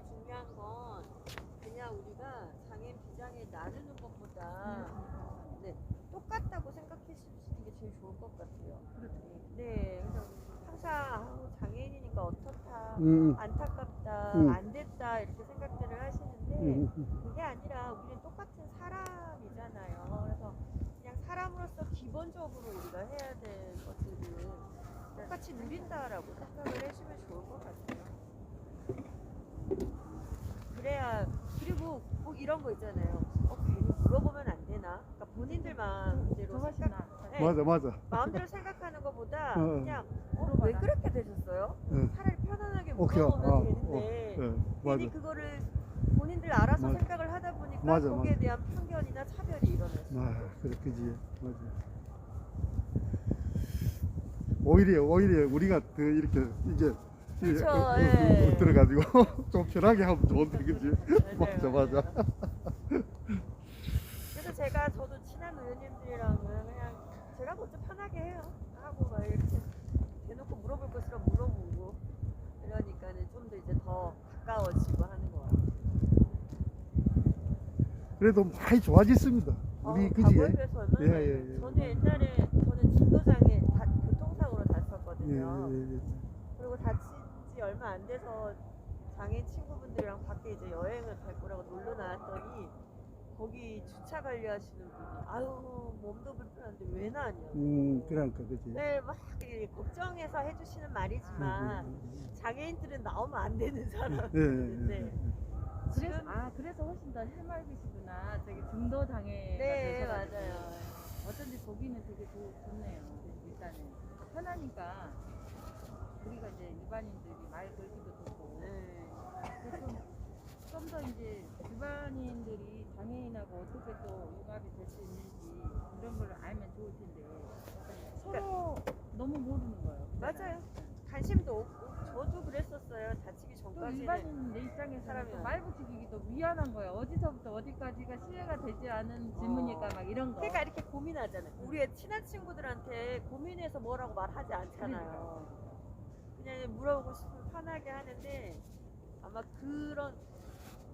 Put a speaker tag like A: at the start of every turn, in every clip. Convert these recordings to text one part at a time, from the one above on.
A: 제일 중요한 건 그냥 우리가 장애인 비장애 나누는 것보다 네, 똑같다고 생각해 주시는 게 제일 좋을 것 같아요. 네, 그래서 항상 아우, 장애인이니까 어떻다,
B: 음,
A: 안타깝다,
B: 음.
A: 안 됐다 이렇게 생각들을 하시는데
B: 음, 음.
A: 그게 아니라 우리는 똑같은 사람이잖아요. 그래서 그냥 사람으로서 기본적으로 우리가 해야 될 것들을 똑같이 누린다라고 생각을 해주면 좋을 것 같아요. 그래야 그리고 꼭 이런 거 있잖아요. 어, 괜히 물어보면 안 되나? 그러니까 본인들 마음대로
C: 저 훨씬
A: 생각,
C: 나.
A: 네,
B: 맞아, 맞아.
A: 마음대로 생각하는 것보다
B: 어.
A: 그냥 어, 왜 그렇게 되셨어요?
B: 어.
A: 차라리 편안하게
B: 오케이,
A: 물어보면
B: 어,
A: 되는데
B: 예, 맞아.
A: 괜히 그거를 본인들 알아서
B: 맞아.
A: 생각을 하다 보니까
B: 맞아,
A: 거기에
B: 맞아.
A: 대한 편견이나 차별이 일어나요.
B: 아, 그래, 그지. 맞아. 오히려, 오히려 우리가 더 이렇게 이제 이제 어, 어,
A: 예.
B: 어, 들어가지고 좀 편하게 하면 좋은데, 그지? 맞아, 맞아.
A: 그래서 제가 저도 친한 의원님들이랑은 그냥 제가 먼저 편하게 해요. 하고 막 이렇게 대놓고 물어볼 거 싫어 물어보고 이러니까는 좀 더 이제 더 가까워지고 하는 것 같아요.
B: 그래도 많이 좋아졌습니다. 우리,
A: 어,
B: 그지?
A: 과거에 비해서 얼마나
B: 예,
A: 많이
B: 예, 예.
A: 저는 옛날에 저는 중도장애 다, 교통사고로
B: 예,
A: 다쳤거든요.
B: 예, 예.
A: 그리고 다친 지 얼마 안 돼서 장애인 친구분들이랑 밖에 이제 여행을 갈 거라고 놀러 나왔더니 거기 주차 관리하시는 분이 아유 몸도 불편한데 왜 나왔냐고
B: 음, 그러니까, 그지?
A: 네, 막 이렇게 걱정해서 해주시는 말이지만
B: 음,
A: 장애인들은 나오면 안 되는
B: 예, 예, 예,
A: 사람인데
B: 예.
C: 그래서
A: 지금
C: 아 그래서 훨씬 더 해맑으시구나. 되게 중도 장애가
A: 네
C: 되셔가지고.
A: 맞아요
C: 어쩐지 보기는 되게 좋, 좋네요. 일단은 편하니까 우리가 이제 일반인들이 말 걸기도 좋고
A: 네.
C: 좀더 이제 일반인들이 장애인하고 어떻게 또 융합이 될 수 있는지 이런 걸 알면 좋을 텐데 서로 너무 모르는 거예요.
A: 맞아요. 관심도 없고 저도 그랬었어요 다치기
C: 또
A: 전까지는
C: 일반인 내 입장에서는
A: 사람이
C: 또말 붙이기도 미안한 거예요. 어디서부터 어디까지가 시혜가 되지 않은 질문일까 막 이런 거.
A: 그러니까 이렇게 고민하잖아요. 우리의 친한 친구들한테 고민해서 뭐라고 말하지 않잖아요. 그냥 물어보고 싶으면 편하게 하는데 아마 그런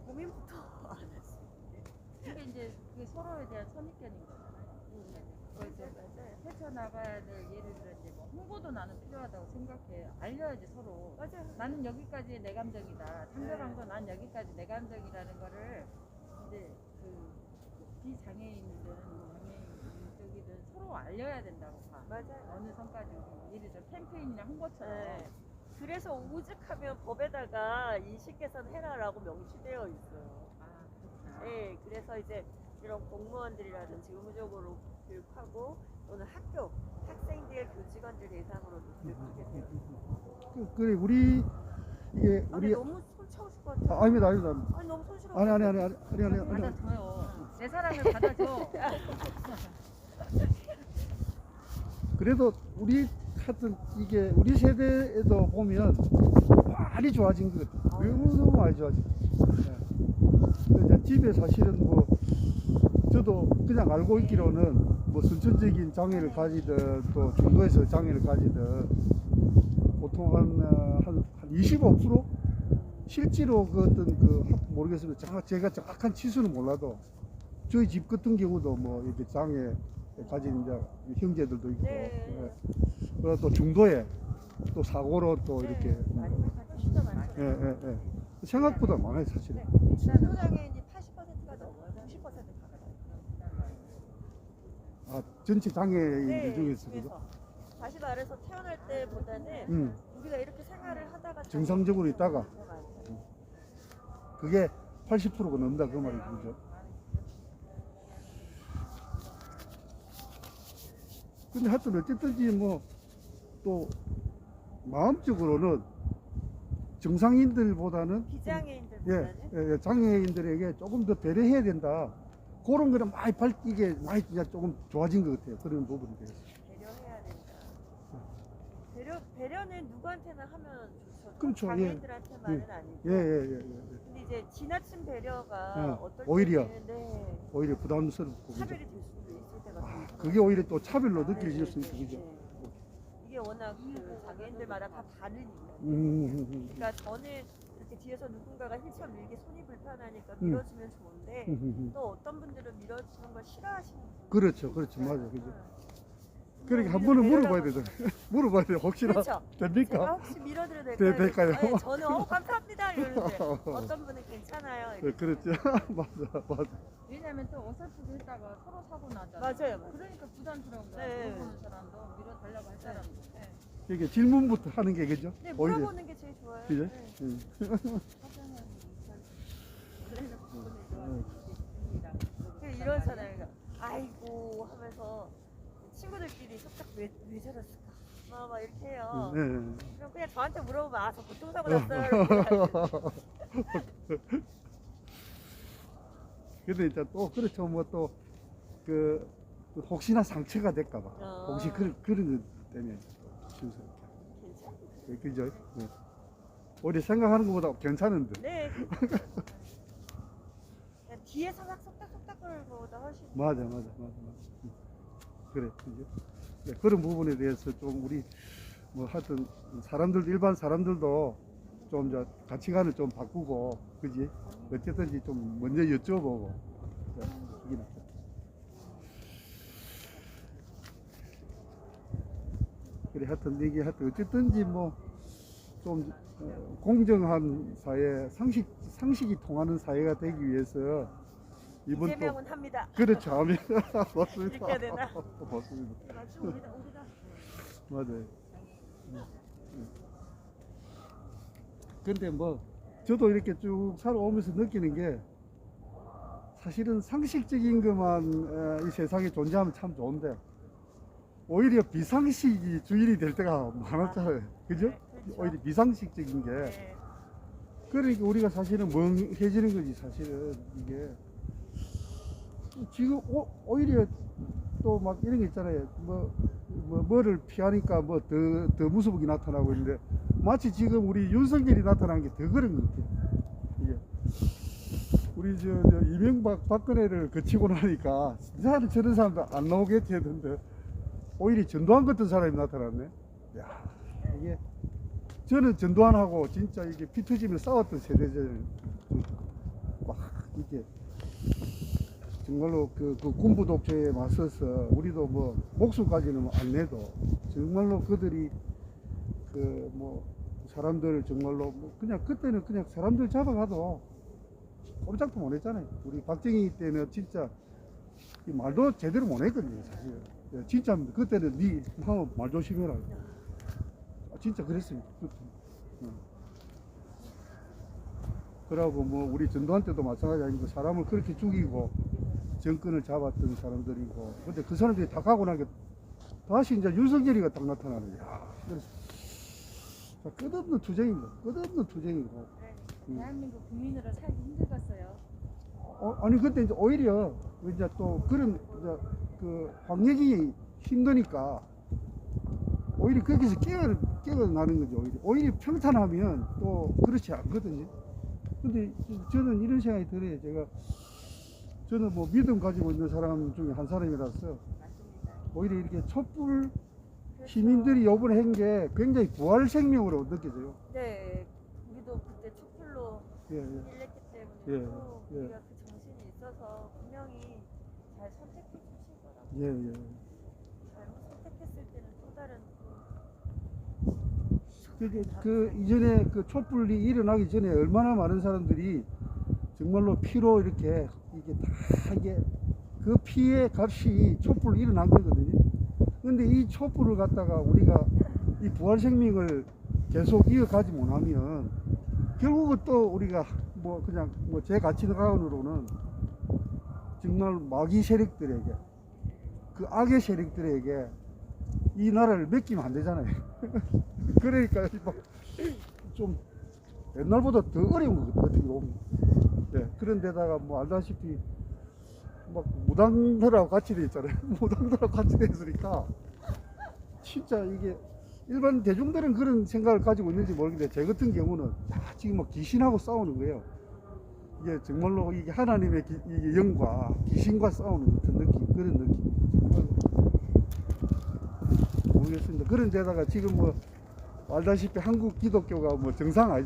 A: 고민부터 안 했어요.
C: 그게 이제 그게 서로에 대한 선입견인 거잖아요. 그래서
A: 맞아요.
C: 헤쳐나가야 될 예를 들어 이제 뭐 홍보도 나는 필요하다고 생각해. 알려야지 서로.
A: 맞아요.
C: 나는 여기까지 내 감정이다. 상대방도 난 여기까지 내 감정이라는 거를 이제 그 비장애인이든 장애인 쪽이든 서로 알려야 된다고 봐.
A: 맞아요.
C: 어느 선까지 예를 들어 캠페인이나 홍보처럼
A: 네. 그래서 오죽하면 법에다가 인식 개선 해라라고 명시되어 있어요.
C: 아 그렇구나.
A: 네, 그래서 이제 이런 공무원들이라든지 의무적으로 교육하고 또는 학교 학생들 교직원들 대상으로 교육하게 돼요.
B: 그, 그래, 우리, 이게,
A: 아,
B: 우리,
A: 너무 손 차우실 것 같아요.
B: 아, 아닙니다, 아닙니다.
A: 아니 너무 손실어.
B: 아니, 아니, 아니, 아니, 아니, 아니, 아니.
C: 받아줘요. 내 사랑을 받아줘.
B: 그래도 우리 같은 이게 우리 세대에도 보면 많이 좋아진 것 같아요. 너무 많이 좋아진. 예. 그 이제 집에 사실은 뭐 저도 그냥 알고 있기로는 뭐 선천적인 장애를 가지든 또 중도에서 장애를 가지든 보통 한, 어, 한, 한 25% 실제로 그 어떤 그 학- 모르겠습니다. 제가 정확한 치수는 몰라도 저희 집 같은 경우도 뭐 이렇게 장애 가진 이제 형제들도 있고
A: 네.
B: 예. 그리고 또 중도에 또 사고로 또
A: 네,
B: 이렇게 음,
A: 진짜 많죠.
B: 예, 예, 예. 생각보다 많아요 사실은.
A: 중도장애인이 80%가 넘어요. 90%가 넘어요.
B: 아 전체 장애인들
A: 네,
B: 중에서 그죠?
A: 다시 말해서 태어날 때보다는
B: 음,
A: 우리가 이렇게 생활을 하다가
B: 정상적으로 있다가. 그게 80%가 넘는다 그 말이죠. 그죠? 근데 하여튼 어쨌든지 뭐 또 마음적으로는 정상인들보다는 예,
A: 비장애인들보다는
B: 예, 예, 장애인들에게 조금 더 배려해야 된다. 그런 거는 많이 발, 이게 많이 이제 조금 좋아진 것 같아요. 그런 부분에 대해서.
A: 배려 배려는 누구한테나 하면 좋죠.
B: 그렇죠, 예.
A: 장애인들한테만은 아니고.
B: 예, 예, 예, 예. 예.
A: 근데 이제 지나친 배려가
B: 예,
A: 어떨
B: 오히려.
A: 때는 네,
B: 오히려 부담스럽고. 그죠?
A: 차별이 될 수도 있을 때가 좀
B: 아,
A: 있어요.
B: 그게 오히려 또 차별로
A: 네,
B: 느껴질 수
A: 네,
B: 있죠.
A: 네,
B: 그죠?
A: 네. 이게 워낙 그 장애인들마다 다 다르니까.
B: 음, 음, 음, 음.
A: 그러니까 저는 이렇게 뒤에서 누군가가 힐쳐 밀기 손이 불편하니까
B: 음.
A: 밀어주면 좋은데
B: 음.
A: 또 어떤 분들은 밀어주는 걸 싫어하시는 분들
B: 그렇죠, 그렇죠, 맞아, 그죠.
A: 네.
B: 그러니까 한 번은 물어봐야 되잖아요. 물어봐야 돼요. 혹시나
A: 그렇죠. 제가
B: 됩니까?
A: 혹시 밀어드려도
B: 네,
A: 될까요?
B: 될까요?
A: 네, 저는 어 감사합니다 이러는데 어떤 분은 괜찮아요.
B: 네,
A: 이렇게.
B: 그렇죠. 맞아, 맞아.
C: 왜냐면 또 어설프게 했다가 서로 사고 나잖아.
A: 맞아요, 맞아요.
C: 그러니까 부담스러운 거야.
A: 네.
C: 물어보는 사람도 밀어달라고 할 사람도.
A: 네.
B: 이게 질문부터 하는 게 그죠?
A: 네,
B: 오히려.
A: 물어보는 게 제일 좋아요.
B: 그죠?
A: 네.
B: 음.
C: 사전에 그래서 부분에 좋아하는 있습니다.
A: 그 이러잖아요. 그러니까 아이고 하면서 친구들끼리 속닥 왜, 왜 저랬을까? 막, 막 이렇게 해요.
B: 네, 네.
A: 그럼 그냥 저한테 물어보면 아 저 교통사고 났어요. 이러고
B: 근데 이제 또 그렇죠. 뭐 또 그 혹시나 상처가 될까봐
A: 어.
B: 혹시 그런 그런 것 때문에 심스럽게.
A: 괜찮아요.
B: 네, 그죠? 네. 우리 생각하는 것보다 괜찮은데.
A: 네. 그냥 뒤에서 막 속닥 속닥 거리는 것보다 훨씬
B: 맞아, 맞아, 맞아, 맞아. 음. 그래? 네, 그런 부분에 대해서 좀 우리 뭐 하여튼 사람들 일반 사람들도 좀저 가치관을 좀 바꾸고, 그지? 어쨌든지 좀 먼저 여쭤보고. 네, 그게 낫죠. 그래, 하여튼 이게 하여튼 어쨌든지 뭐좀 공정한 사회, 상식 상식이 통하는 사회가 되기 위해서 이번 또
A: 이재명은 합니다.
B: 그렇죠. 아멘. 맞습니다.
A: 이렇게 되나?
B: 맞습니다.
A: 맞죠? 우리가 우리가
B: 맞아요. 근데 뭐 저도 이렇게 쭉 살아오면서 느끼는 게 사실은 상식적인 것만 어, 이 세상에 존재하면 참 좋은데 오히려 비상식이 주인이 될 때가 많았잖아요. 그죠?
A: 네, 그렇죠.
B: 오히려 비상식적인 게
A: 네.
B: 그러니까 우리가 사실은 멍해지는 거지 사실은 이게 지금 오, 오히려 또 막 이런 게 있잖아요. 뭐, 뭐 뭐를 피하니까 뭐 더 더 무섭게 나타나고 있는데 마치 지금 우리 윤석열이 나타난 게 더 그런 것 같아요. 이게 우리 저, 저 이명박 박근혜를 거치고 나니까 나는 저런 사람도 안 나오겠지 했는데 오히려 전두환 같은 사람이 나타났네. 야 이게 저는 전두환하고 진짜 이게 피 터지며 싸웠던 세대잖아요. 막 이게 정말로 그, 그 군부 독재에 맞서서 우리도 뭐 목숨까지는 안 내도 정말로 그들이 그 뭐 사람들 정말로 뭐 그냥 그때는 그냥 사람들 잡아가도 꼼짝도 못 했잖아요. 우리 박정희 때는 진짜 이 말도 제대로 못 했거든요, 사실. 예, 진짜 그때는 니 하면 말 조심해라. 아, 진짜 그랬습니다. 응. 그러고 뭐 우리 전두환 때도 마찬가지 아니고 사람을 그렇게 죽이고 정권을 잡았던 사람들이고 근데 그 사람들이 다 가고 나니까 다시 이제 윤석열이가 딱 나타나는 거야. 그래서 자, 끝없는 투쟁입니다. 끝없는 투쟁이고. 음.
C: 대한민국 국민으로 살기 힘들었어요.
B: 어, 아니 근데 이제 오히려 이제 또 그런 이제 그 황예진이 힘드니까 오히려 거기서 깨어 깨어 나는 거죠 오히려 오히려 평탄하면 또 그렇지 않거든요. 근데 저는 이런 생각이 들어요. 제가 저는 뭐 믿음 가지고 있는 사람 중에 한 사람이라서. 오히려 이렇게 촛불
A: 그래서-
B: 시민들이 요번에 한 게 굉장히 부활 생명으로 느껴져요.
A: 네. 우리도 그때 촛불로
B: 예, 예.
A: 일냈기 때문에
B: 예,
A: 또
B: 예.
A: 우리가 그 정신이 있어서 분명히 잘 선택해 주실 거라고.
B: 예, 예.
A: 잘못 선택했을 때는 또 다른
B: 그게 그 이전에 그 촛불이 일어나기 전에 얼마나 많은 사람들이 정말로 피로 이렇게 이게 다 이게 그 피의 값이 촛불 일어난 거거든요. 근데 이 촛불을 갖다가 우리가 이 부활 생명을 계속 이어가지 못하면 결국은 또 우리가 뭐 그냥 뭐 제 가치관으로는 정말 마귀 세력들에게 그 악의 세력들에게 이 나라를 맡기면 안 되잖아요. 그러니까 뭐좀 옛날보다 더 어려운 것 같아요. 네, 그런 데다가 뭐 알다시피 막 무당들하고 같이 돼 있잖아요. 무당들하고 같이 돼 있으니까 진짜 이게 일반 대중들은 그런 생각을 가지고 있는지 모르겠는데 제 같은 경우는 야, 지금 막 귀신하고 싸우는 거예요. 이게 정말로 이게 하나님의 기, 이게 영과 귀신과 싸우는 같은 느낌 그런 느낌. 모르겠습니다. 그런 데다가 지금 뭐 알다시피 한국 기독교가 뭐 정상 아니